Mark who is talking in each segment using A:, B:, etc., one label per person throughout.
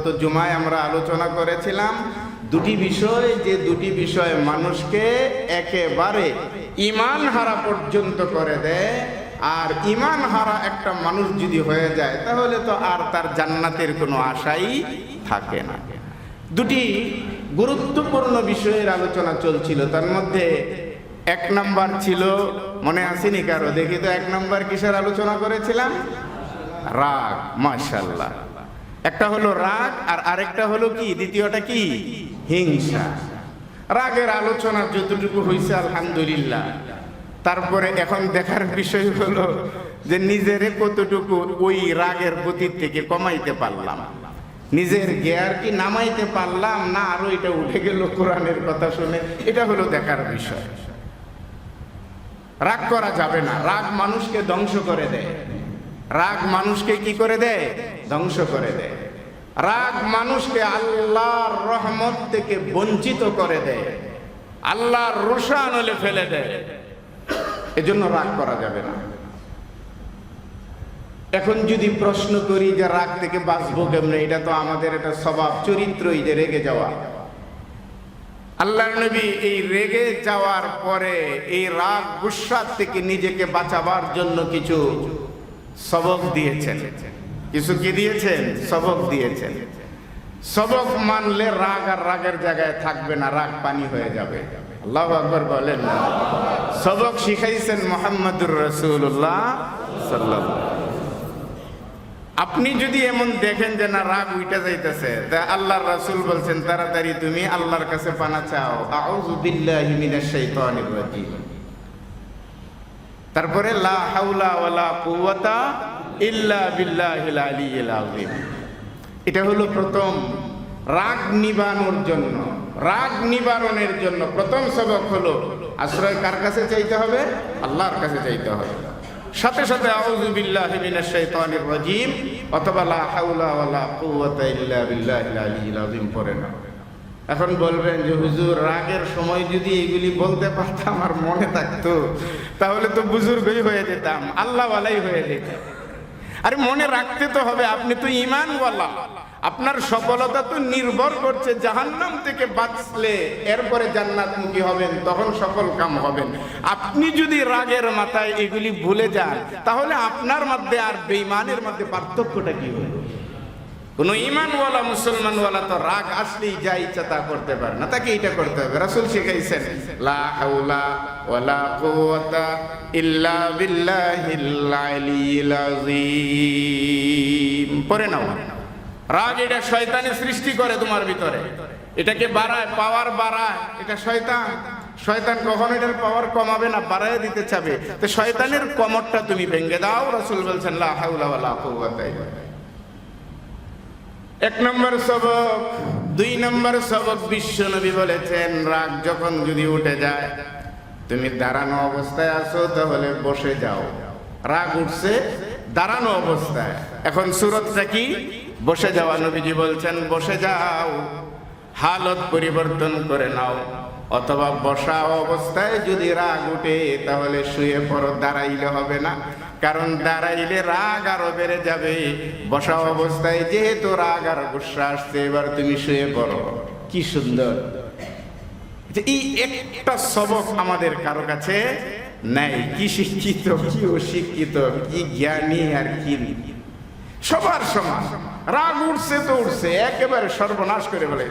A: গত জুমায় আমরা আলোচনা করেছিলাম দুটি বিষয়, যে দুটি বিষয় মানুষকে একেবারে ইমান হারা পর্যন্ত করে দেয়, আর ইমান হারা একটা মানুষ যদি হয়ে যায়, তাহলে তো আর তার জান্নাতের কোনো আশাই থাকে না। দুটি গুরুত্বপূর্ণ বিষয়ের আলোচনা চলছিল, তার মধ্যে এক নাম্বার ছিল, মনে আসেনি কারও? দেখি তো এক নাম্বার কিসের আলোচনা করেছিলাম? রাগ মাশাল্লাহ একটা হলো রাগ আর আরেকটা হলো কি? দ্বিতীয়টা কি? হিংসা। রাগের আলোচনা যতটুকু হয়েছে আলহামদুলিল্লাহ। তারপরে এখন দেখার বিষয় হলো যে নিজেরে কতটুকু ওই রাগের গতির থেকে কমাইতে পারলাম। নিজের গেয়ার কি নামাইতে পারলাম না? আরও এটা উঠে গেল কোরআনের কথা শুনে। এটা হলো দেখার বিষয়। রাগ করা যাবে না। রাগ মানুষকে ধ্বংস করে দেয়। রাগ মানুষকে কি করে দেয়? ধ্বংস করে দেয়। রাগ মানুষকে আল্লাহর রহমত থেকে বঞ্চিত করে দেয়। আল্লাহর রোশান হলে ফেলে দেয়। এজন্য রাগ করা যাবে না। এখন যদি প্রশ্ন করি যে রাগ থেকে বাঁচবো কেমনে, এটা তো আমাদের একটা স্বভাব চরিত্রই যে রেগে যাওয়া। আল্লাহ নবী এই রেগে যাওয়ার পরে এই রাগ গুসার থেকে নিজেকে বাঁচাবার জন্য কিছু সবক দিয়েছেন। কিছু কি দিয়েছেন? সবক দিয়েছেন। সবক মানলে রাগ আর রাগের জায়গায় থাকবে না, রাগ পানি হয়ে যাবে। আল্লাহ আকবর বলেন সবক শিখাইছেন মোহাম্মদুর রসুল্লাহ সাল্লাহ আপনি যদি এমন দেখেন যে না, রাগ উইটা যাইতেছে, তা আল্লাহর রাসূল বলছেন, তাড়াতাড়ি তুমি আল্লাহর কাছে পানা চাও। আউযু বিল্লাহি মিনাশ শাইতানির রাজিম। তারপরে লা ইল্লা এটা হলো প্রথম রাগ নিবারণের জন্য, রাগ নিবারণের জন্য। প্রথম সবক হলো আশ্রয় কার কাছে চাইতে হবে? আল্লাহর কাছে চাইতে হবে। সাথে সাথে আউযু বিল্লাহি মিনাশ শাইতানির রাজিম, অথবা লা কুওয়াতা ইল্লা পড়ে না এখন বলবেন যে, হুজুর, রাগের সময় যদি এগুলি বলতে পারতাম, আর মনে থাকতো, তাহলে তো বুজুর্গই হয়ে যেতাম আল্লাহওয়ালাই হয়ে যেতাম আরে, মনে রাখতে তো হবে, আপনি তো ইমানওয়ালা আপনার সফলতা তো নির্ভর করছে জাহান্নাম থেকে বাঁচলে, এরপরে জান্নাতমুখী হবেন, তখন সফল কাম হবেন। আপনি যদি রাগের মাথায় এগুলি ভুলে যান, তাহলে আপনার মধ্যে আর বেইমানের মধ্যে পার্থক্যটা কি হবে? কোন ইমানওয়ালা মুসলমানওয়ালা তো রাগ আসলেই যা ইচ্ছা তা করতে পারে না। তাকে এটা করতে হবে। রাসূল শিখাইছেন, লা হাওলা ওয়ালা কুওয়াতা ইল্লা বিল্লাহিল আলিয়্যিল আযীম। পড়ে নাও। রাগ এটা শয়তানের সৃষ্টি করে তোমার ভিতরে। এটাকে বাড়ায় পাওয়ার বাড়ায়। এটা শয়তান। শয়তান কখনো এটার পাওয়ার কমাবে না, বাড়ায় দিতে চাবে। তো শয়তানের কমরটা তুমি ভেঙে দাও, রাসুল বলছেন, লা হাওলা ওয়ালা কুওয়াতা ইল্লা। এক নম্বর সবক, দুই নম্বর সবক বিশ্ব নবী বলেছেন রাগ যখন যদি উঠে যায়, তুমি দাঁড়ানো অবস্থায় আসো তাহলে বসে যাও। রাগ উঠছে, দাঁড়ানো অবস্থায়। এখন সুরতটা কি? বসে যাওয়া নবীজি বলছেন, বসে যাও, হালত পরিবর্তন করে নাও। অথবা বসা অবস্থায় যদি রাগ উঠে, তাহলে শুয়ে পড়ো, দাঁড়াইলে হবে না। কারণ দাঁড়াইলে রাগ আরও বেড়ে যাবে। বসা অবস্থায় যেহেতু রাগ আর গুসা আসছে, এবার তুমি শুয়ে পড়ো। কি সুন্দর। যে এই একটা সবক আমাদের কারও কাছে নাই। কি শিক্ষিত, কি অশিক্ষিত, কি জ্ঞানী আর কি সবার সমান। রাগ উঠছে তো উঠছে, একেবারে সর্বনাশ করে বলে।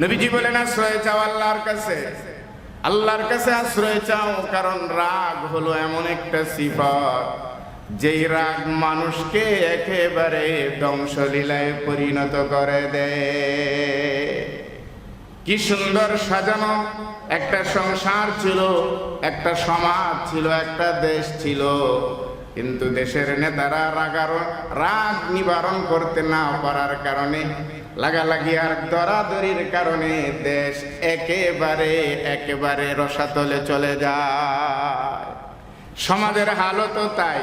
A: নবীজি বলেন, আশ্রয় চাও আল্লাহর কাছে। আল্লাহর কাছে আশ্রয় চাও, কারণ রাগ হলো এমন একটা সিফত। যেই রাগ মানুষকে একেবারে ধ্বংসলীলায় পরিণত করে দেয় কি সুন্দর সাজানো একটা সংসার ছিল, একটা সমাজ ছিল, একটা দেশ ছিল। কিন্তু দেশের নেতারা রাগার রাগ নিবারণ করতে না পারার কারণে, লাগালাগি আর দরাদরির কারণে দেশ একেবারে একেবারে রসাতলে চলে যায়। সমাজের হালতও তাই,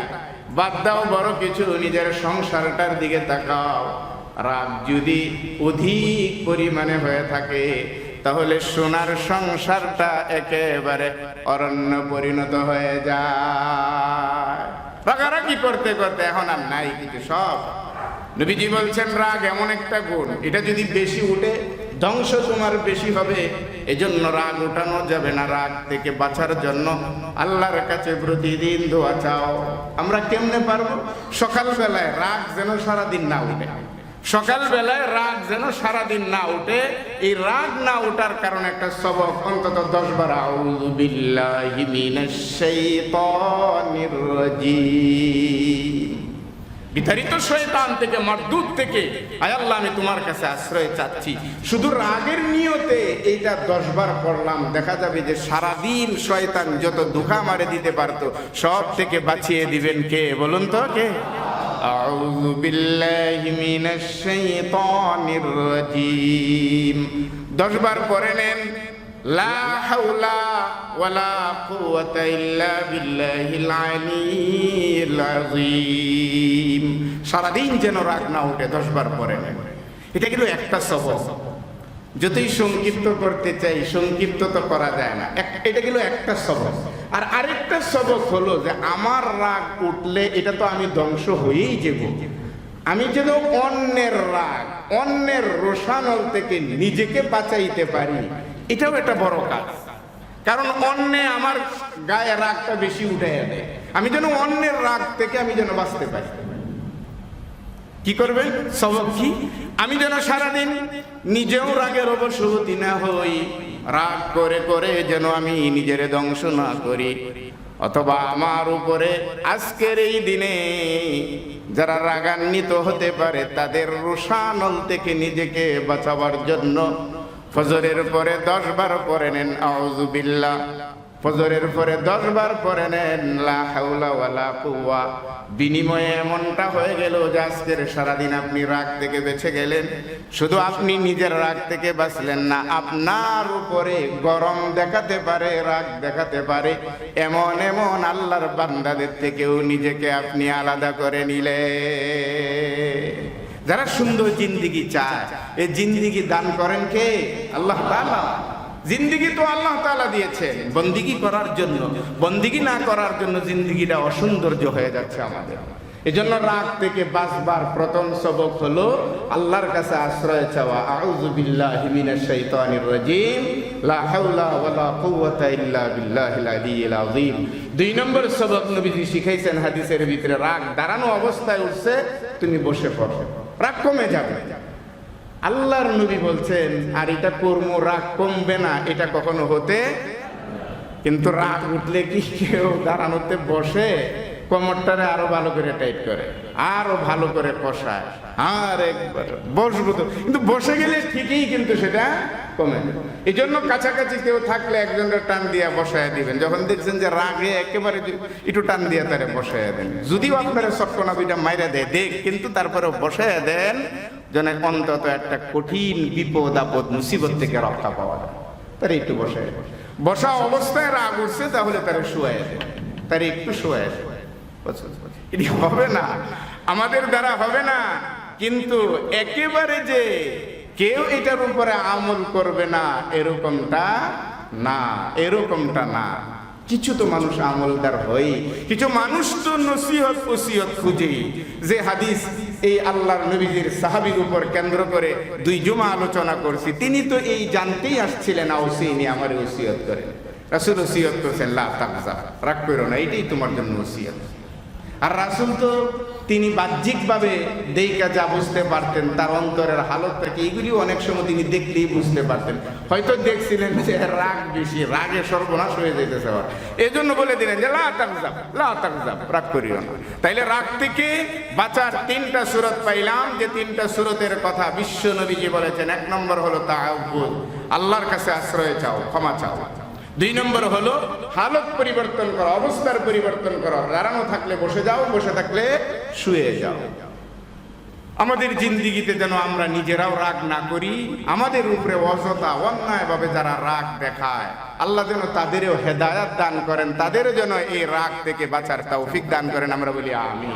A: বাদ দাও বড় কিছু, নিজের সংসারটার দিকে তাকাও। রাগ যদি অধিক পরিমাণে হয়ে থাকে, তাহলে সোনার সংসারটা একেবারে অরণ্য পরিণত হয়ে যায়। রাগারাগি করতে করতে? এখন আর নাই কিছু সব। নবীজি বলছেন, রাগ এমন একটা গুণ, এটা যদি বেশি উঠে, ধ্বংস তোমার বেশি হবে। এজন্য রাগ উঠানো যাবে না, রাগ থেকে বাঁচার জন্য আল্লাহর কাছে প্রতিদিন ধোয়া চাও। আমরা কেমনে পারব? সকালবেলায় রাগ যেন সারাদিন না উঠে। সকালবেলায় রাগ যেন সারাদিন না উঠে এই রাগ না ওঠার কারণে একটা সবক অন্তত দশ বার বিতাড়িত শয়তান থেকে মরদুদ থেকে, আয় আল্লাহ, আমি তোমার কাছে আশ্রয় চাচ্ছি। শুধু রাগের নিয়তে এইটা দশ বার পড়লাম। দেখা যাবে যে সারাদিন শয়তান যত দুঃখা মারে দিতে পারতো, সব থেকে বাঁচিয়ে দিবেন কে? বলুন তো কে? أعوذ بالله من الشيطان الرجيم দশ বার পড়ে নেন লা হাওলা ওয়ালা কুওয়াতা ইল্লা বিল্লাহিল আলিয়্যিল আযীম সারাদিন যেন রাগ না উঠে দশ বার পড়ে নেন এটা কিন্তু একটা সবক যতই সংক্ষিপ্ত করতে চাই সংক্ষিপ্ত তো করা যায় না এক- এটা গেল একটা সবক আর আরেকটা সবক হলো যে আমার রাগ উঠলে এটা তো আমি ধ্বংস হয়েই যাব। আমি যেন অন্যের রাগ, অন্যের রোষানল থেকে নিজেকে বাঁচাইতে পারি, এটাও একটা বড় কাজ। কারণ অন্যে আমার গায়ে রাগটা বেশি উঠে দেয়। আমি যেন অন্যের রাগ থেকে আমি যেন বাঁচতে পারি। কি করবেন? সবক কি? আমি যেন সারাদিন নিজেও রাগের অবসরতি না হই রাগ করে করে যেন আমি নিজের ধ্বংস না করি। অথবা আমার উপরে আজকের এই দিনে যারা রাগান্বিত হতে পারে, তাদের রোষানল থেকে নিজেকে বাঁচাবার জন্য ফজরের পরে দশ বারো করে নেন আউজুবিল্লাহ ফজরের পরে দশ বার পরে নেন কুওয়া। বিনিময়ে এমনটা হয়ে গেল যে আজকের সারাদিন আপনি রাগ থেকে বেঁচে গেলেন। শুধু আপনি নিজের রাগ থেকে বাঁচলেন না, আপনার উপরে গরম দেখাতে পারে, রাগ দেখাতে পারে। এমন এমন আল্লাহর বান্দাদের থেকেও নিজেকে আপনি আলাদা করে নিলে। যারা সুন্দর জিন্দিগি চায় এই জিন্দিগি দান করেন কে? আল্লাহ তাআলা। জিন্দিগি তো আল্লাহ তাআলা দিয়েছেন বন্দিগি করার জন্য, বন্দিগি না করার জন্য জিন্দিগিটা অসৌন্দর্য হয়ে যাচ্ছে আমাদের। এজন্য রাগ থেকে বাঁচবার প্রথম সবক হলো আল্লাহর কাছে আশ্রয় চাওয়া। আউযু বিল্লাহি মিনাশ শাইতানির দুই নম্বর সবক নবীজি শিখাইছেন হাদিসের ভিতরে, রাগ দাঁড়ানো অবস্থায় উঠছে, তুমি বসে পড়ো। রাগ কমে যাবে। আল্লাহর নবী বলছেন, আর এটা কর্ম, রাগ কমবে না, এটা কখনো হতে কিন্তু রাগ উঠলে কি কেউ দাঁড়ানোতে বসে? কোমরটারে আরও ভালো করে টাইট করে, আরও ভালো করে কষায়, আর একবার বসবো তো। কিন্তু বসে গেলে ঠিকই কিন্তু সেটা কমে এই জন্য কাছাকাছি কেউ থাকলে একজনের টান দিয়া বসায় দিবেন। যখন দেখছেন যে রাগে একেবারে একটু টান দিয়া তারে বসায় দেন। যদিও আপনারা চট্টনা দুইটা মাইরা দেয়, দেখ, কিন্তু তারপরে বসায় দেন যেন অন্তত একটা কঠিন বিপদ, আপদ, মুসিবত থেকে রক্ষা পাওয়া যায়। তারা একটু বসে। বসা অবস্থায় রাগ উঠছে, তাহলে তারা শুয়ে তারা একটু শুয়ে এটি হবে না। আমাদের দ্বারা হবে না। কিন্তু একেবারে যে কেউ এটার উপরে আমল করবে না, এরকমটা না এরকমটা না। কিছু তো মানুষ আমলদার হয় কিছু মানুষ তো নসিহত ওসিয়ত খুঁজে যে হাদিস এই আল্লাহ নবীজির সাহাবির উপর কেন্দ্র করে দুই জমা আলোচনা করছি। তিনি তো এই জানতেই আসছিলেন আউসিনী আমার ওসিয়ত করে রাসুল ওসিয়ত করছেন, লা তাকজা রাগ করো না, এটাই তোমার জন্য ওসিয়ত। আর রাসুল তো তিনি বাহ্যিকভাবে দেইকা যা বুঝতে পারতেন, তার অন্তরের হালতটাকে এইগুলিও অনেক সময় তিনি দেখলেই বুঝতে পারতেন। হয়তো দেখছিলেন যে রাগ বেশি, রাগে সর্বনাশ হয়ে যেতেছে আবার। এই জন্য বলে দিলেন যে, লা তাকজাব রাগ করিও না। তাইলে রাগ থেকে বাঁচার তিনটা সুরত পাইলাম, যে তিনটা সুরতের কথা বিশ্ব নবীজি বলেছেন। এক নম্বর হলো তা আল্লাহর কাছে আশ্রয় চাও, ক্ষমা চাও। দুই নম্বর হলো হালত পরিবর্তন করো, অবস্থার পরিবর্তন করো। দাঁড়ানো থাকলে বসে যাও, বসে থাকলে শুয়ে যাও। আমাদের জিন্দিগিতে যেন আমরা নিজেরাও রাগ না করি, আমাদের উপরে অযথা অন্যায়ভাবে যারা রাগ দেখায়, আল্লাহ যেন তাদেরও হেদায়াত দান করেন, তাদেরও যেন এই রাগ থেকে বাঁচার তৌফিক দান করেন, আমরা বলি আমি